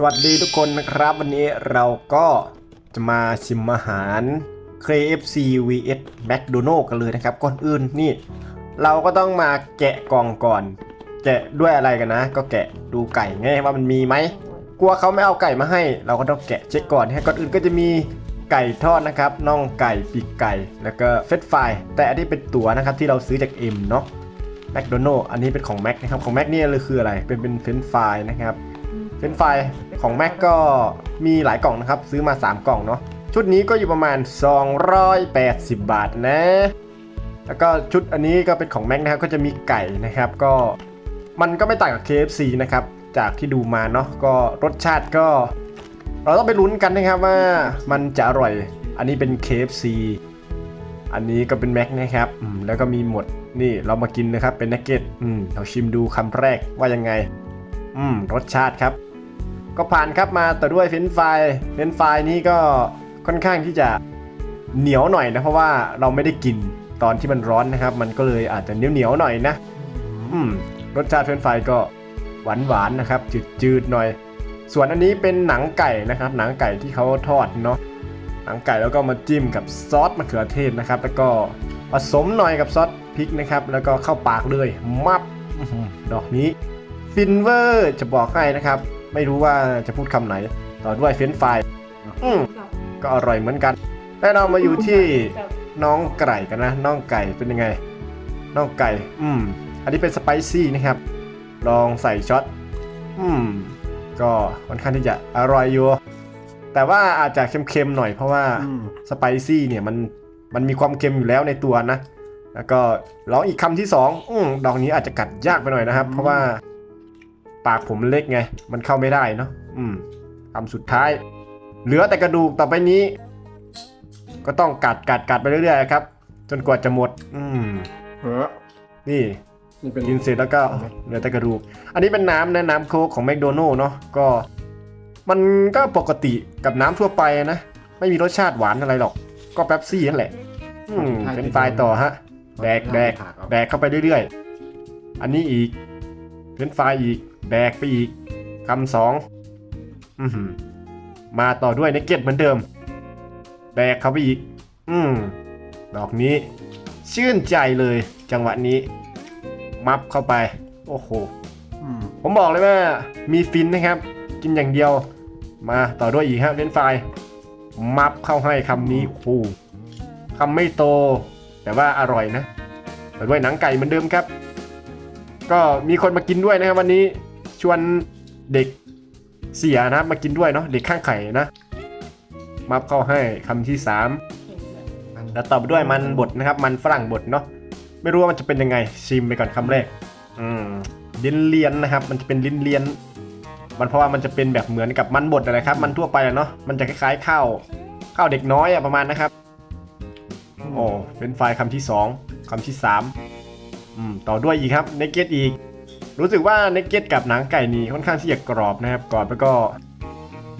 สวัสดีทุกคนนะครับ วันนี้เราก็จะมาชิมอาหาร KFC vs McDonald กันเลยนะครับ ก่อนอื่นนี่ เราก็ต้องมาแกะกล่องก่อน แกะด้วยอะไรกันนะ ก็แกะดูไก่ไงว่ามันมีไหมกลัวเขาไม่เอาไก่มาให้ เราก็ต้องแกะเช็คก่อนให้ก่อนอื่นก็จะมีไก่ทอดนะครับน่องไก่ปีกไก่ แล้วก็เฟสไฟแต่อันนี้เป็นตั๋วนะครับที่เราซื้อจากเอ็มเนาะแมคโดนัลอันนี้เป็นของแม็กนะครับของแม็กนี่เลยคืออะไรเป็นเป็นเฟรนฟรายนะครับ เฟรนช์ฟรายของแม็กก็มีหลายกล่องนะครับ ซื้อมา 3 กล่องเนาะชุดนี้ก็อยู่ประมาณ 280 บาทนะ แล้วก็ชุดอันนี้ก็เป็นของแม็กนะครับก็จะมีไก่นะครับก็มันก็ไม่ต่างกับ KFC นะครับจากที่ดูมาเนาะก็รสชาติก็ เราต้องไปลุ้นกันนะครับว่ามันจะอร่อย อันนี้เป็น KFC อันนี้ก็เป็นแม็กนะครับแล้วก็มีหมดนี่เรามากินนะครับเป็นนักเก็ตอืมเราชิมดูคำแรกว่ายังไง อืมรสชาติครับ ก็ผ่านครับมาต่อด้วยเฟรนช์ฟเฟรนช์ฟนี่ก็ค่อนข้างที่จะเหนียวหน่อยนะเพราะว่าเราไม่ได้กินตอนที่มันร้อนนะครับ มันก็เลยอาจจะเหนียวเหนียวๆหน่อยนะ อืมรสชาติเฟรนช์ฟรายก็หวานหวานๆนะครับ จืดๆหน่อย ส่วนอันนี้เป็นหนังไก่นะครับ หนังไก่ที่เขาทอดเนาะหนังไก่แล้วก็มาจิ้มกับซอสมะเขือเทศนะครับ แล้วก็ผสมหน่อยกับซอสพริกนะครับ แล้วก็เข้าปากเลยมับดอกนี้ฟินเวอร์จะบอกให้นะครับ ไม่รู้ว่าจะพูดคำไหน ต่อด้วยเฟรนช์ฟรายอืมก็อร่อยเหมือนกัน แล้วเรามาอยู่ที่น้องไก่กันนะ น้องไก่เป็นยังไง น้องไก่ อืม อันนี้เป็นสไปซี่นะครับ ลองใส่ช็อต อืม ก็ค่อนข้างที่จะอร่อยอยู่ แต่ว่าอาจจะเค็มๆหน่อยเพราะว่าสไปซี่เนี่ยมันมันมีความเค็มอยู่แล้วในตัวนะ แล้วก็ร้องอีกคำที่สอง อืมดอกนี้อาจจะกัดยากไปหน่อยนะครับ เพราะว่า ปากผมเล็กไง มันเข้าไม่ได้เนาะอืมคำสุดท้าย เหลือแต่กระดูกต่อไปนี้ ก็ต้องกัดกัดกัดไปเรื่อยๆครับ จนกว่าจะหมด อืมเฮ้อนี่นี่เป็นกินเสร็จแล้วก็เหลือแต่กระดูก อันนี้เป็นน้ำนะน้ำโค้กของแมคโดนัลล์เนาะก็ มันก็ปกติกับน้ำทั่วไปนะ ไม่มีรสชาติหวานอะไรหรอก ก็แป๊บซี่นั่นแหละอืมเป็นไฟล์ต่อฮะแดกแดกแดกเข้าไปเรื่อยๆ อันนี้อีกเป็นไฟล์อีก แดกไปอีกคำสองอือหือมาต่อด้วยเนกเก็ตเหมือนเดิมแดกเข้าไปอีก อืมดอกนี้ ชื่นใจเลยจังหวะนี้ มับเข้าไป โอ้โหอืมผมบอกเลยว่ามีฟินนะครับ กินอย่างเดียว มาต่อด้วยอีกฮะเฟรนช์ฟรายมับเข้าให้คำนี้โอ้โหคำไม่โต แต่ว่าอร่อยนะต่อด้วยหนังไก่เหมือนเดิมครับ ก็มีคนมากินด้วยนะครับวันนี้ ชวนเด็กเสียนะมากินด้วยเนาะเด็กข้างไข่นะมับเข้าให้คำที่สามแล้วต่อไปด้วยมันบดนะครับ มันฝรั่งบดเนาะไม่รู้ว่ามันจะเป็นยังไงชิมไปก่อนคำแรก อืมลิ้นเลียนนะครับ มันจะเป็นลิ้นเลียน มันเพราะว่ามันจะเป็นแบบเหมือนกับมันบดอะไรครับ มันทั่วไปอะเนาะมันจะคล้ายๆข้าวข้าวเด็กน้อยอะประมาณนะครับโอ้เป็นไฟล์คำที่สองคำที่สามอืมต่อด้วยอีกครับเนกเก็ตอีก รู้สึกว่าเนกเก็ตกับหนังไก่นี่ค่อนข้างที่จะกรอบนะครับกรอบแล้วก็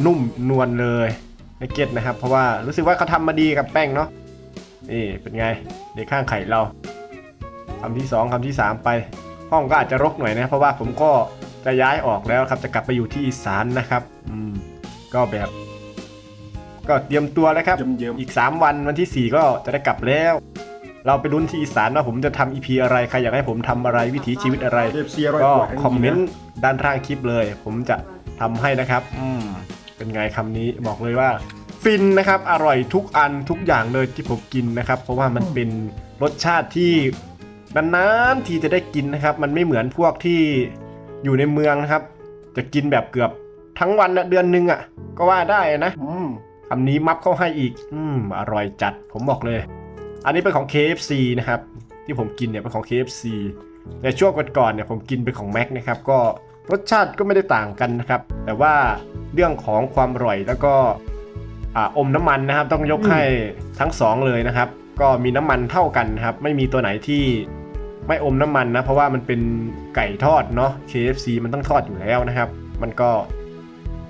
นุ่มนวลเลยเนกเก็ตนะครับ เพราะว่ารู้สึกว่าเขาทำมาดีกับแป้งเนาะนี่เป็นไงเด็กข้างไข่เราคำที่สองคำที่สามไป ห้องก็อาจจะรกหน่อยนะเพราะว่าผมก็จะย้ายออกแล้วครับจะกลับไปอยู่ที่อีสานนะครับอืมก็แบบ ก็เตรียมตัวแล้วครับเยิ้มเยิ้มอีก 3 วันวันที่ 4 ก็จะได้กลับแล้ว เราไปลุ้นที่อีสานว่าผมจะทำอีพีอะไร ใครอยากให้ผมทำอะไรวิถีชีวิตอะไรเอฟซีอร่อยก็กว่าคอมเมนต์ด้านล่างคลิปเลย ผมจะทำให้นะครับ อืม เป็นไงคำนี้บอกเลยว่า ฟินนะครับ อร่อยทุกอันทุกอย่างเลยที่ผมกินนะครับ เพราะว่ามันเป็นรสชาติที่นานๆทีจะได้กินนะครับ มันไม่เหมือนพวกที่อยู่ในเมืองนะครับ จะกินแบบเกือบทั้งวันนะเดือนหนึงอะ่ะ ก็ว่าได้นะอืม คำนี้มับเข้าให้อีก อืม อร่อยจัดผมบอกเลย อันนี้เป็นของ KFC นะครับที่ผมกินเนี่ยเป็นของ KFC แต่ช่วงก่อนๆเนี่ยผมกินเป็นของ Mac นะครับก็รสชาติก็ไม่ได้ต่างกันนะครับ แต่ว่าเรื่องของความอร่อยแล้วก็อ่าอมน้ำมันนะครับ ต้องยกให้ทั้งสองเลยนะครับ ก็มีน้ำมันเท่ากันนะครับ ไม่มีตัวไหนที่ไม่อมน้ำมันนะ เพราะว่ามันเป็นไก่ทอดเนาะ KFC มันต้องทอดอยู่แล้วนะครับ มันก็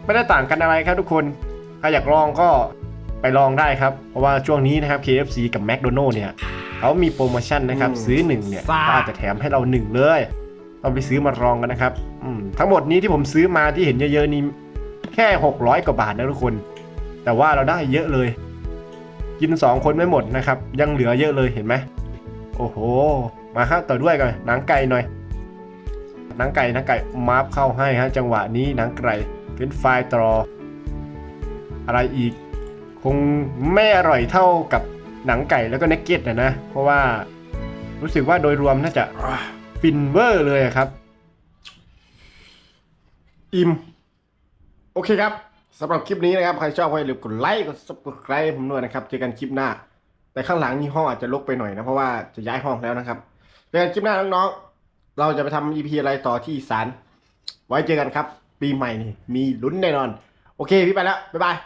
ไม่ได้ต่างกันอะไรครับทุกคนถ้าอยากลองก็ ไปลองได้ครับ เพราะว่าช่วงนี้นะครับ KFC กับ McDonald เนี่ยเขามีโปรโมชั่นนะครับ ซื้อ1เนี่ยก็อาจจะแถมให้เรา1เลยต้องไปซื้อมาลองกันนะครับอืมทั้งหมดนี้ที่ผมซื้อมาที่เห็นเยอะๆนี้ค่ 600 กว่าบาทนะทุกคน แต่ว่าเราได้เยอะเลย กิน 2 คนไม่หมดนะครับ ยังเหลือเยอะเลยเห็นไหมโอ้โห มาฮะต่อด้วยกันหนังไก่หน่อยหนังไก่หนังไก่มาร์ฟเข้าให้ฮะจังหวะนี้หนังไก่เป็นไฟล์ตรอ อะไรอีก คงไม่อร่อยเท่ากับหนังไก่แล้วก็เนกเก็ตนะนะ เพราะว่ารู้สึกว่าโดยรวมน่าจะฟินเวอร์เลยครับ อิ่ม โอเคครับสำหรับคลิปนี้นะครับ ใครชอบก็อย่าลืมกดไลค์กด subscribe ผมด้วยนะครับ เจอกันคลิปหน้า แต่ข้างหลังนี่ห้องอาจจะลกไปหน่อยนะ เพราะว่าจะย้ายห้องแล้วนะครับ เจอกันคลิปหน้าน้องๆ เราจะไปทำ EP อะไรต่อที่อีสารไว้เจอกันครับ ปีใหม่นี่มีลุ้นแน่นอน โอเค พี่ไปแล้ว บ๊ายบาย